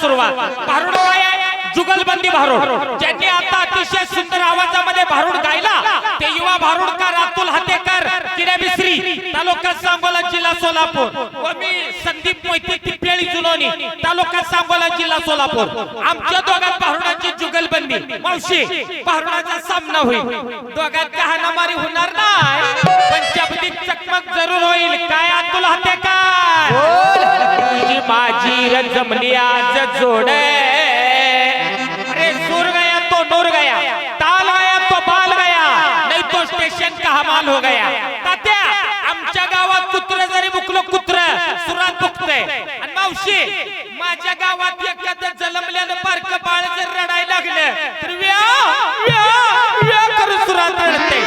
सुरुवात. भारुड जुगलबंदी भारुड ज्यांनी आता अतिशय सुंदर आवाजामध्ये भारुड गायला ते युवा भारुडकार अतुल हातेकर किराबिश्री तालुका सांगोला जिल्हा सोलापूर व मी संदीप मोहिते तिपेळी जुनोनी तालुका सांगोला जिल्हा सोलापूर. आमच्या दोघात भारुडाची जुगलबंदी. मावशी भारुडाचा सामना होईल. दोघात कहाणामारी होणार नाही. पण शब्दिक चकमक जरूर होईल. काय अतुल हातेकर? तुझी माझी र जमली आज जोड. स्टेशन हो गया। तात्या आमच्या गावात कुत्र जरी बुकलो कुत्र सुरात बुकतय आणि मावशी माझ्या गावात एखादं जलमल्यानं बारक बाळ जर रडायला लागलं तर व्या करून सुरात रडते.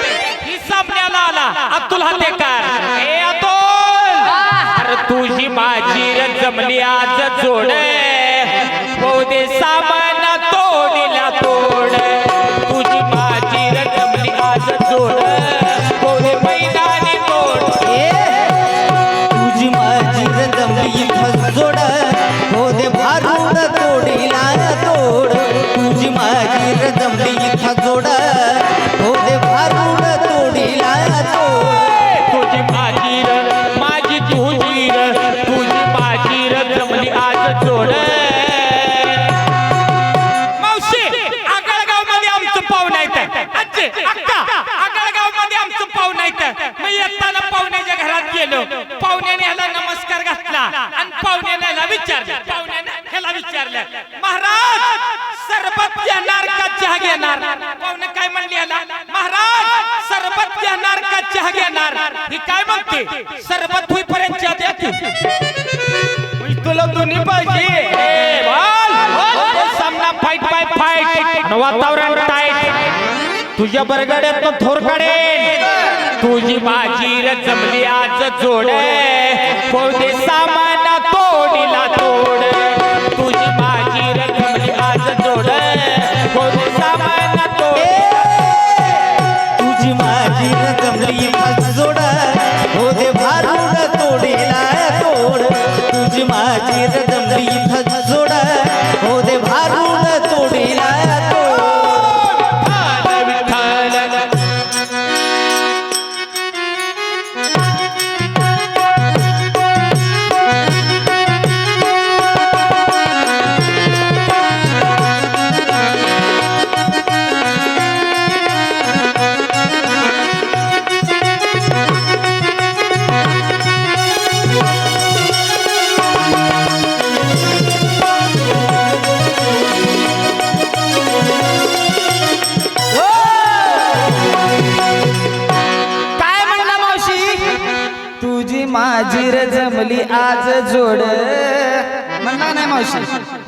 ही सामन्याला आला. अतुल हातेकार. हे अतुल! अरे तुझी माझी जमली आज जोड. होऊ दे सामान. आजी अक्का आगळगावमध्ये आमचं पाहुणा येतं मी येताना पाहुण्याच्या घरात गेलो. पाहुण्याने ह्याला नमस्कार घातला आणि पाहुण्याने ह्याला विचारलं. पाहुण्याने ह्याला विचारलं महाराज सरबत घेणार का चहा घेणार? पाहुणे काय म्हणले ह्याला महाराज सरबत घेणार का चहा घेणार? ही काय म्हणते? सरबत होईपर्यंत चहा द्या. तुला दोन्ही पाहिजे. ए, बोल. तो सामना फाईट बाय फाईट वातावरण तुझ्या बरगड्यात थोर काढेल तुझी माझी र जमली आज जोड. पोहते सामान तोडीला तोड. तुझी माझी रे जमली आज जोड. म्हणला नाही मावशी.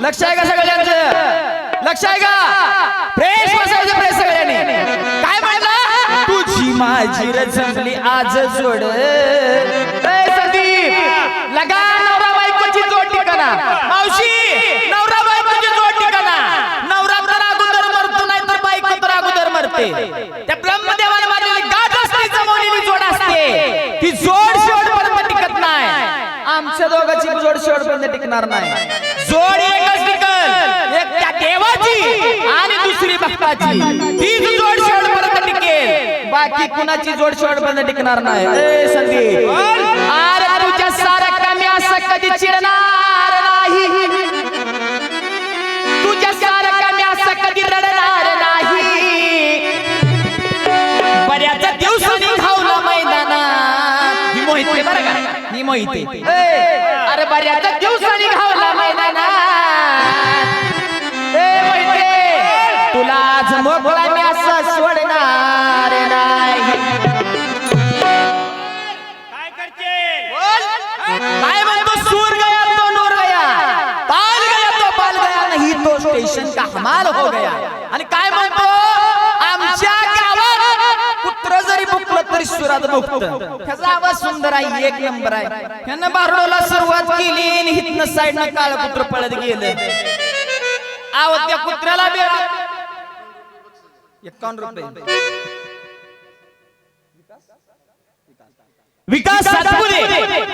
लक्ष आहे का सगळ्यांचं? लक्ष आहे का? प्रेस बसायचं प्रेस सगळ्यांनी. काय म्हणलं? तुझी माझी रे जमली आज जोड. लगा नवरा बायकोची जोड ठिकाणा. मावशी नवरा बायकोची जोड ठिकाणा. नवरा तर अगोदर मरतो नाही तर बायको तर अगोदर मरते. त्या ब्रह्मदेवाने मारलेली गाठ असते जमवलेली जोड असते ती जोड शेवटपर्यंत टिकत नाही आमच्या दोघांची जोड शेवटपर्यंत टिकणार नाही. जोड एकच टिकल एक त्या देवाची आणि दुसरी भक्ताची तीच जोड शेवटपर्यंत टिकेल. बाकी कुणाची जोड शेवटपर्यंत टिकणार नाही? ए संदीप. अरे तुझ्या सारं कमी असं कधी चिडणार नाही. मोहिते अरे बऱ्याच दिवसांनी ए मोहिते तुला आज मोकळा मी असं सोडणार नाही. काय करते काय म्हणतो? सूर गया तो नूर गया. ताल गया तो बाल गया. नाही तो स्टेशन का हमाल हो गया. आणि काय म्हणतो? पात्र जरी भुकलं तरी सुरात बुकत ह्याचा आवाज सुंदर आहे एक नंबर आहे. ह्यानं बारडोला सुरुवात केली आणि हिथनं न काळ पुत्र पळत गेलं. आव त्या कुत्र्याला बेळा एकावन्न रुपये. विकास सातपुरे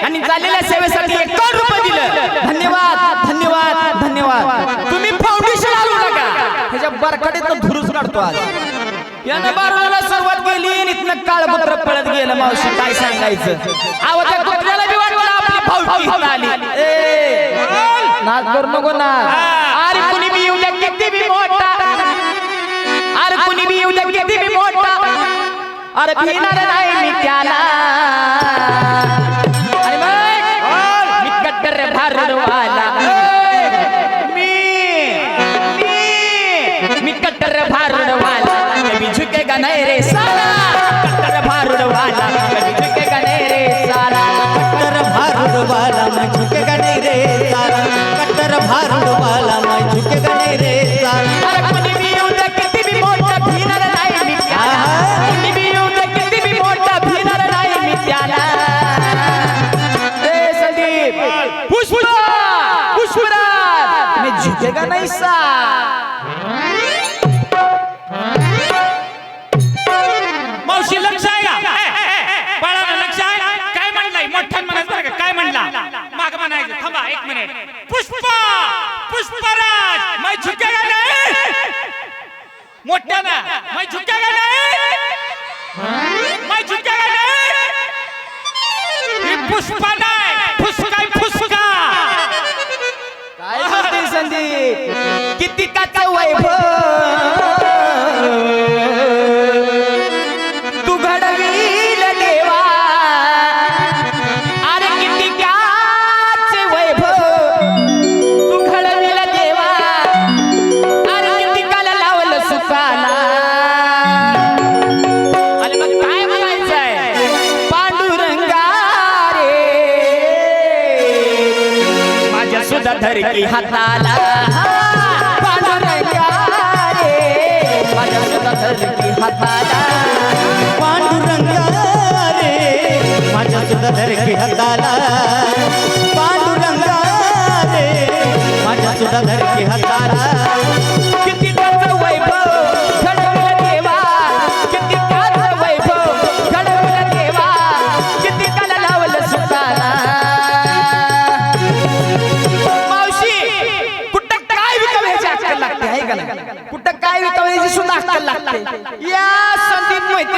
आणि झालेल्या सेवेसाठी एकावन्न रुपये दिले. धन्यवाद धन्यवाद धन्यवाद. तुम्ही फाउंडेशन आलो नका. ह्याच्या बरखडीत धुरूस काढतो आज. यानं बाराला सुरुवात केली आणि इथनं काळपत्र पळत गेलं. मावशी काय सांगायचं? आव त्या कुत्र्याला बी वाटलं आपली इथं आली. ए नाच करू नको ना. अरे कुणी बी येऊ द्या किती बी मोठा. अरे कुणी बी येऊ द्या किती बी मोठा. अरे भिणार नाही मी त्याला. झुकेगा नहीं रे साला एक मिनिट. पुष्पा! पुष्पराज! मैं झुकेगा नहीं मोठ्यानं. मैं झुकेगा नहीं मैं झुकेगा नहीं ही पुष्पा नाही. फुसका फुसका काय म्हणते संदीप? किती काचा वैभव? धरकी हाताला. पांडुरंगा रे. माझ्या सुद्धा धरकी हाताला. पांडुरंगा रे. माझ्या सुद्धा धरके हाताला. पांडुरंगा रे. माझ्या सुद्धा धरके हाताला.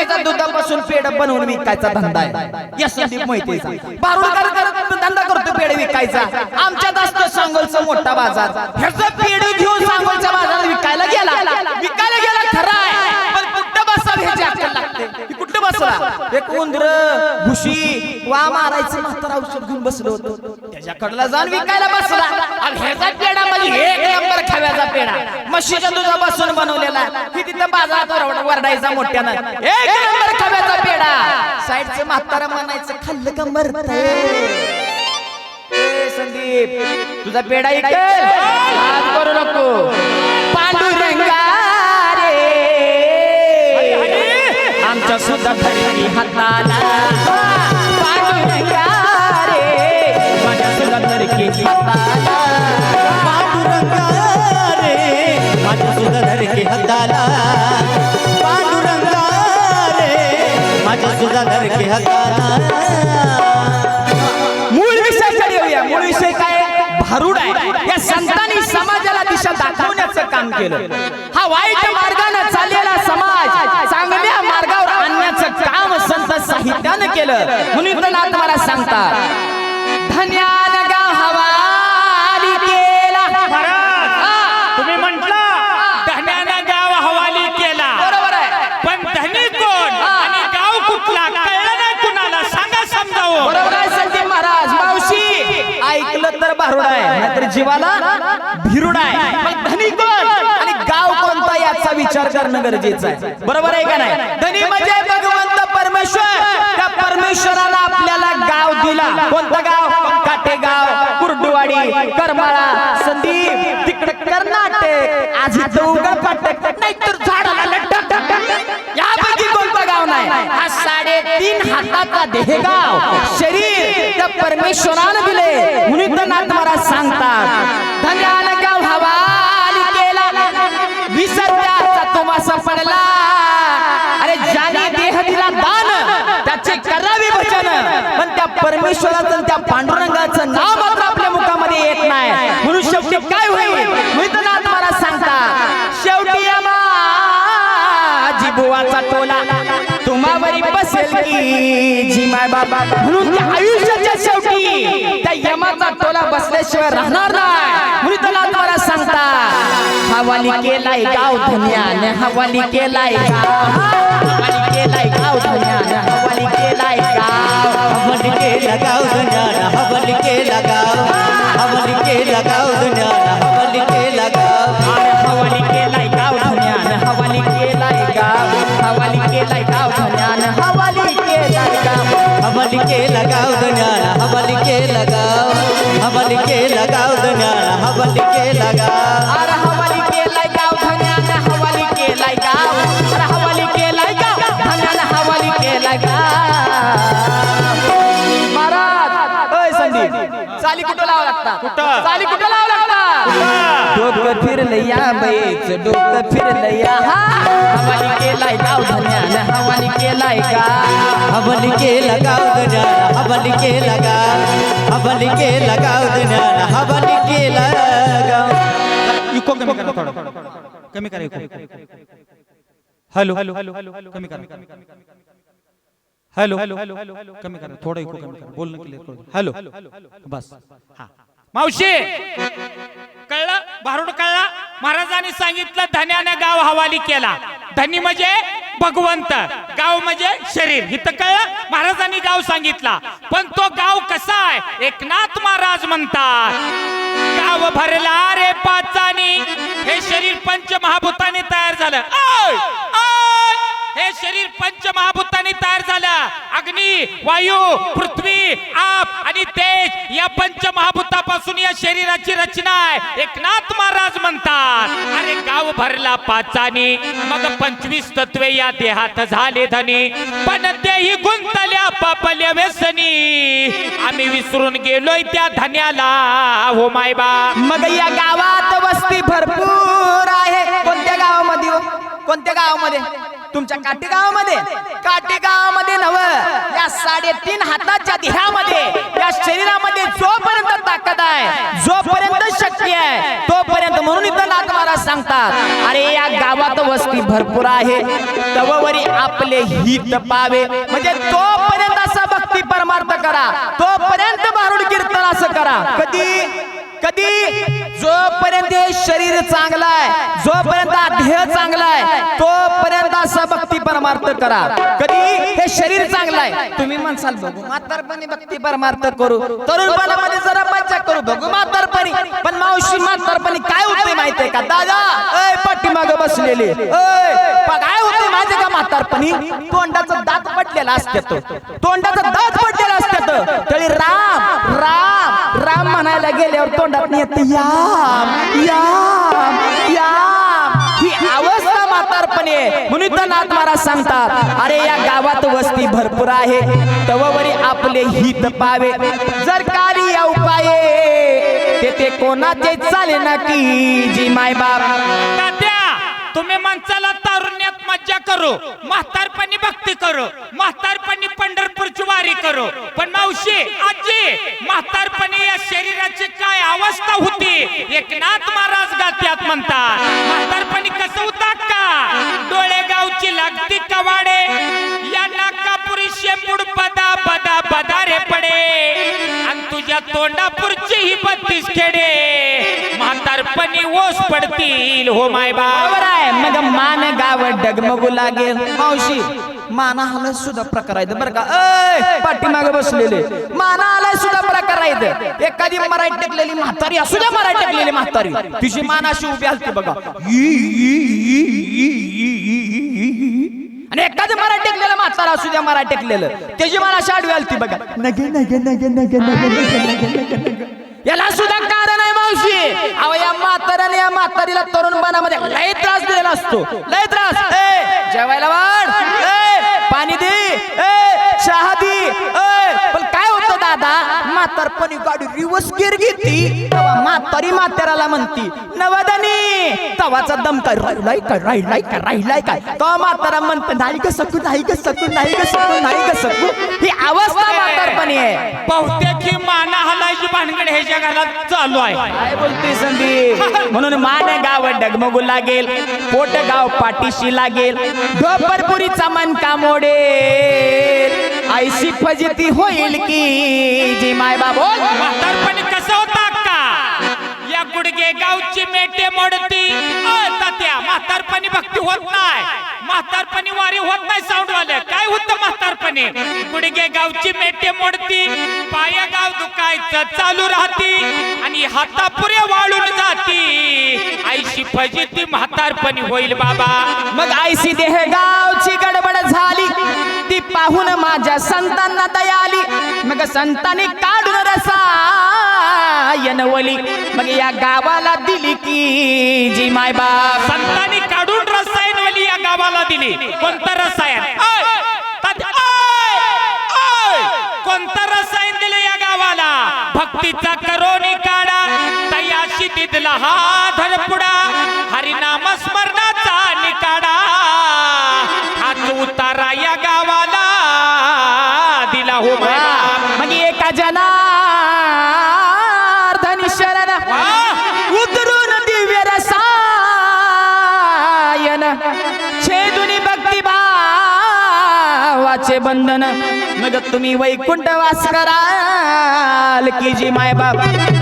मोहितेचा दुधापासून पेढ बनवून विकायचा धंदा आहे. या संदीप मोहितेचा बारुळकर करत धंदा करतो पेढ विकायचा. आमच्यात असतो सांगोलचा मोठा बाजार. ह्याचं पेढ घेऊन सांगोलच्या बाजारात विकायला गेला. विकायला गेला खरा आहे. पण कुठं बसा अक्कल लागते? कुठं बसला? एक उंदर भुशी वा मारायचं म्हातारा औषध घेऊन बसलो होतो. त्याच्याकडला जाऊन विकायला बसला. आणि ह्याचा पेढा म्हणजे एक नंबर खव्याचा पेढा. म्हशीच्या दुधापासून बनवलेला की तिथं बाजारात वरडायचा मोठ्यानं. एक नंबर खव्याचा पेढा. साईडचं म्हातारा म्हणायचं खाल्लं का मरत संदीप तुझा पेढा इकडे. आज करू नको. पांडुरंगा रे आमच्या सुद्धा हाताला. पांडुरंगा. सुद्धा धरणी हाताला पांडुरंगा रे हाताला पांडुरंगा रे हाताला. मूळ विषयाकडे येऊया. मूळ विषय काय? भारूड आहे. या संतांनी समाजाला दिशा दाखवण्याचं काम केलं. हा वाईट मार्गाने चाललेला समाज चांगल्या मार्गावर आणण्याचं काम संत साहित्यानं केलं. म्हणून नाथ मला सांगता तर जीवाला भिरुड आहे. पण धनी कोण? आणि गाव कोणता याचा विचार करणं गरजेचं आहे. बरोबर आहे का नाही? धनी म्हणजे भगवंत परमेश्वर. त्या परमेश्वराला आपल्याला गाव दिला. कोणतं गाव? काटेगाव कुर्डुवाडी करमाळा संदीप. तिकडे कर्नाटक. आज उघड पाटक नाहीतर झाडाला यापैकी कोणतं गाव नाही? तीन हाताचा देहगाव शरीर त्या परमेश्वरानं दिले. म्हणून तर नाथ महाराज सांगतात धन्यान गाव हवाली केला विसर्याचा तुम्हासा पडला. अरे ज्याने देह दिला दान त्याचे करावे भजन पण त्या परमेश्वराचं त्या पांडुरंगाचं नाव मात्र यमावरी बसेल. की जी माय बाबा. म्हणून त्या आयुष्याच्या शेवटी त्या यमाचा टोला बसल्याशिवाय राहणार नाही. म्हणून तुला मला सांगता हवाली केलाय गाव धन्यान हवाली केलाय गाव. हवाली केलाय गाव धन्यान हवाली केलाय गाव. हवल के लगाओ दुनिया हवल के लगाओ हवल के लगाओ दुनिया हवल के हवल के लगाओ दुनिया हवल के लगाओ हवल के लगाओ दुनिया हवल के लगाओ। अरे हवाली केलाय गाव धन्यान हवाली केलाय गाव अरे हवाली केलाय गाव धन्यान हवाली केलाय गाव महाराज ओय संदीप। चाली कुठं लावा लागतात? कुठं? चाली कुठं डोकं फिरलं या बाईच डोकं फिरलं या हा हवाली केलाय गाव धन्यान हवाली केलाय गाव हवल के लगाओ दुनिया हवल के? लगाओ हवल के लगाओ दुनिया हवल के लगाओ इको कमी करा थोडं. कमी करा इको हॅलो. हॅलो हॅलो कमी करा. हॅलो. हॅलो कमी करा. थोडं इको कमी करा. बोलणं क्लिअर करू हॅलो. बस. हा. मावशी! कळलं? भारुड कळला? महाराजांनी सांगितलं धन्याने गाव हवाली केला. धनी म्हणजे भगवंत गाव म्हणजे शरीर. इथं कळलं? महाराजांनी गाव सांगितला. पण तो गाव कसा आहे? एकनाथ महाराज म्हणतात गाव भरला रे पाचानी. हे शरीर पंच महाभूताने तयार झालं. पंचमहाभूतांनी तयार झालं अग्नी वायू पृथ्वी आप आणि तेज या पंचमहाभूतापासून या शरीराची रचना आहे. एकनाथ महाराज म्हणतात अरे गाव भरला पाचानी मग पंचवीस तत्वे या देहात झाले धनी पण तेही गुंतल्या पापल्या व्यसनी. आम्ही विसरून गेलोय त्या धन्याला हो मायबा मग या गावात वस्ती भरपूर आहे. कोणत्या गावामध्ये हो? कोणत्या गावामध्ये? तुमच्या काटी गावामध्ये काटी गावामध्ये नव. या साडेतीन हाताच्या देहामध्ये या शरीरामध्ये जोपर्यंत ताकद आहे जोपर्यंत शक्य आहे तोपर्यंत म्हणून इथं नाथ महाराज सांगतात अरे या गावात वस्ती भरपूर आहे. तववरी आपले हित पावे. म्हणजे तोपर्यंत असा भक्ती परमार्थ करा. तोपर्यंत भारुड कीर्तन असं करा. कधी? कधी? जोपर्यंत हे शरीर चांगलं आहे जोपर्यंत ध्येय चांगला आहे तोपर्यंत असा भक्ती परमार्थ करा. कधी हे शरीर चांगलं आहे? तुम्ही म्हणसाल बघू म्हातारपणी भक्ती परमार्थ करू. तरुणपणामध्ये जरा मज्जा करू बघू म्हातारपणी. पण मावशी म्हातारपणी काय होते माहितीये का? दादा ऐ पाठीमाग बसलेले. ऐ काय होते माहिती का म्हातारपणी? तोंडाचा दात पडलेला असतात तोंडाचा दात पडलेलं असतात तरी राम राम. राम म्हणायला गेल्यावर तोंडात येते याम याम याम. ही अवस्था म्हातारपणे म्हणून तर नाथ महाराज सांगतात अरे या गावात वस्ती भरपूर आहे. तववरी आपले हित पावे. जर कार्य या उपाये ते कोणाचे चाले ना की जी माय बाप तुम्ही म्हणचाल तारुण्यात मज्जा करो म्हातारपणी भक्ती करो म्हातारपणी पंढरपूरची वारी करो. पण मावशी आजी म्हातारपणी या शरीराची काय अवस्था होती? एकनाथ महाराज गात्यात म्हणतात म्हातारपणी कसं होता का? डोळे गावची लागती कवाडे या नाकापुरी शेंबूड बदा बदा बदा रे पडे. आणि तुझ्या तोंडापूरची ही बत्तीस खेडे. म्हातारपणी ओस पडतील. हो माय बरोबर आहे. मग मान गाव डगमगू लागेल. मावशी माना आलाय सुद्धा प्रकार आहेत बरं का? ऐ पाठीमागे बसलेले. माना आलाय सुद्धा प्रकार आहेत. एखादी मराठी टेकलेली म्हातारी असू द्या मराठी टेकलेली म्हातारी. तिची मानाशी उभी असते बघा. आणि एखादी मराठी टेकलेलं म्हातारा असू द्या मराठी टेकलेलं. त्याची मानाशी आडवी आलती बघा. नगे नगे नगे नगे नगे नगे नगे नगे. याला सुद्धा अहो या म्हाताऱ्याने या म्हातारीला तरुण बनामध्ये लय त्रास दिलेला असतो. लय त्रास. जेवायला वाढ. पाणी दे. चहा दे. दादा म्हातारपणी गाडी रिवर्स गिअर घेती. तेव्हा म्हातारी म्हाताऱ्याला म्हणती नवदनी तवाचा दम काय राहिलाय काय राहिलाय काय राहिलाय काय तो म्हातारा म्हणत नाही ग सकू नाही ग सकू नाही ग सकू नाही ग सकू ही अवस्था म्हातारपणी आहे. बहुतेक ही माना हलायची भानगड ह्याच्या घरात चालू आहे. काय बोलते संदीप? म्हणून मान गाव डगमगू लागेल पोट गाव पाठीशी लागेल ढोपरपुरीचा मन का मोडेल. ऐशी फजिती होईल की जी माय बाबो म्हातारपणी कसं होता? गुडगे गावची मेटे मोडती. त्या म्हातारपणी भक्ती होत नाही. म्हातारपणी वारी होत नाही साऊंडवाले. काय होतं म्हातारपणी? गुडगे गावची मेटे मोडती. पाया गाव दुखायचं चालू राहती. आणि हातापुरे वाळून जाती. आईशी फजिती म्हातारपणी होईल बाबा. मग आईशी देह गावची गडबड झाली. ती पाहून माझ्या संतांना दया आली मग संतांनी काढून रसायनवली. मग या गावाला दिली की जी माय बाप. संतांनी काढून रसायन वाली या गावाला दिली. कोणतं रसायन? कोणतं रसायन दिलं या गावाला? भक्तीचा करोनी काढा. तयाशी तिथला हा धडपुडा. बंधन. मग तुम्ही वैकुंठवास कराल की जी माय बाप